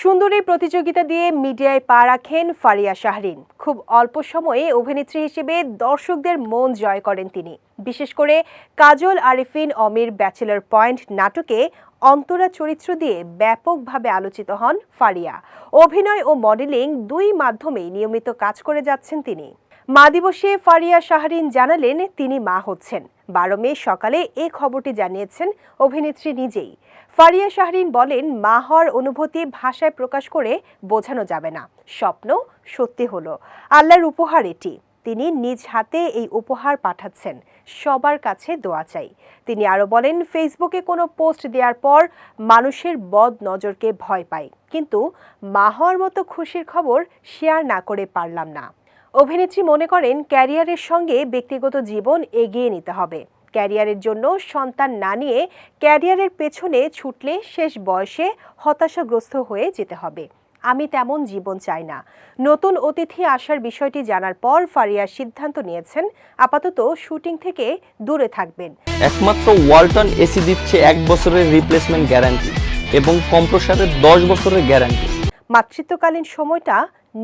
সুন্দরী প্রতিযোগিতা দিয়ে মিডিয়ায় পা রাখেন ফারিয়া শাহরিন। খুব অল্প সময়ে অভিনেত্রী হিসেবে দর্শকদের মন জয় করেন তিনি। বিশেষ করে কাজল, আরিফিন, অমির ব্যাচেলর পয়েন্ট নাটকে অন্তরা চরিত্র দিয়ে ব্যাপকভাবে আলোচিত হন ফারিয়া। অভিনয় ও মডেলিং দুই মাধ্যমেই নিয়মিত কাজ করে যাচ্ছেন তিনি। মা দিবসে ফারিয়া শাহরিন জানালেন তিনি মা হচ্ছেন। বারো মে সকালে এ খবরটি জানিয়েছেন অভিনেত্রী নিজেই। ফারিয়া শাহরিন বলেন, মা হওয়ার অনুভূতি ভাষায় প্রকাশ করে বোঝানো যাবে না। স্বপ্ন সত্যি হলো। আল্লাহর উপহার এটি। তিনি নিজ হাতে এই উপহার পাঠাচ্ছেন। সবার কাছে দোয়া চাই। তিনি আরও বলেন, ফেসবুকে কোনো পোস্ট দেওয়ার পর মানুষের বদ নজরকে ভয় পাই। কিন্তু মা হওয়ার মতো খুশির খবর শেয়ার না করে পারলাম না। অভিনেত্রী মনে করেন ক্যারিয়ারের সঙ্গে ব্যক্তিগত জীবন এগিয়ে নিতে হবে। ক্যারিয়ারের জন্য সন্তান না নিয়ে ক্যারিয়ারের পেছনে ছুটলে শেষ বয়সে হতাশাগ্রস্ত হয়ে যেতে হবে। আমি তেমন জীবন চাই না। নতুন অতিথি আসার বিষয়টি জানার পর ফারিয়া সিদ্ধান্ত নিয়েছেন আপাতত শুটিং থেকে দূরে থাকবেন। একমাত্র ওয়ালটন এসি দিচ্ছে এক বছরের রিপ্লেসমেন্ট গ্যারান্টি এবং কম্প্রসারের দশ বছরের গ্যারান্টি মাতৃত্বকালীন সময়টা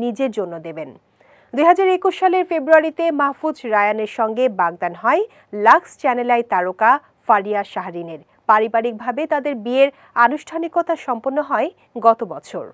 নিজের জন্য দেবেন। দুই হাজার একুশ সালের ফেব্রুয়ারিতে মাহফুজ রায়ানের সঙ্গে বাগদান হয় লাক্স চ্যানেলাই তারকা ফারিয়া শাহরিনের। পারিবারিকভাবে তাদের বিয়ের আনুষ্ঠানিকতা সম্পন্ন হয় গত বছর।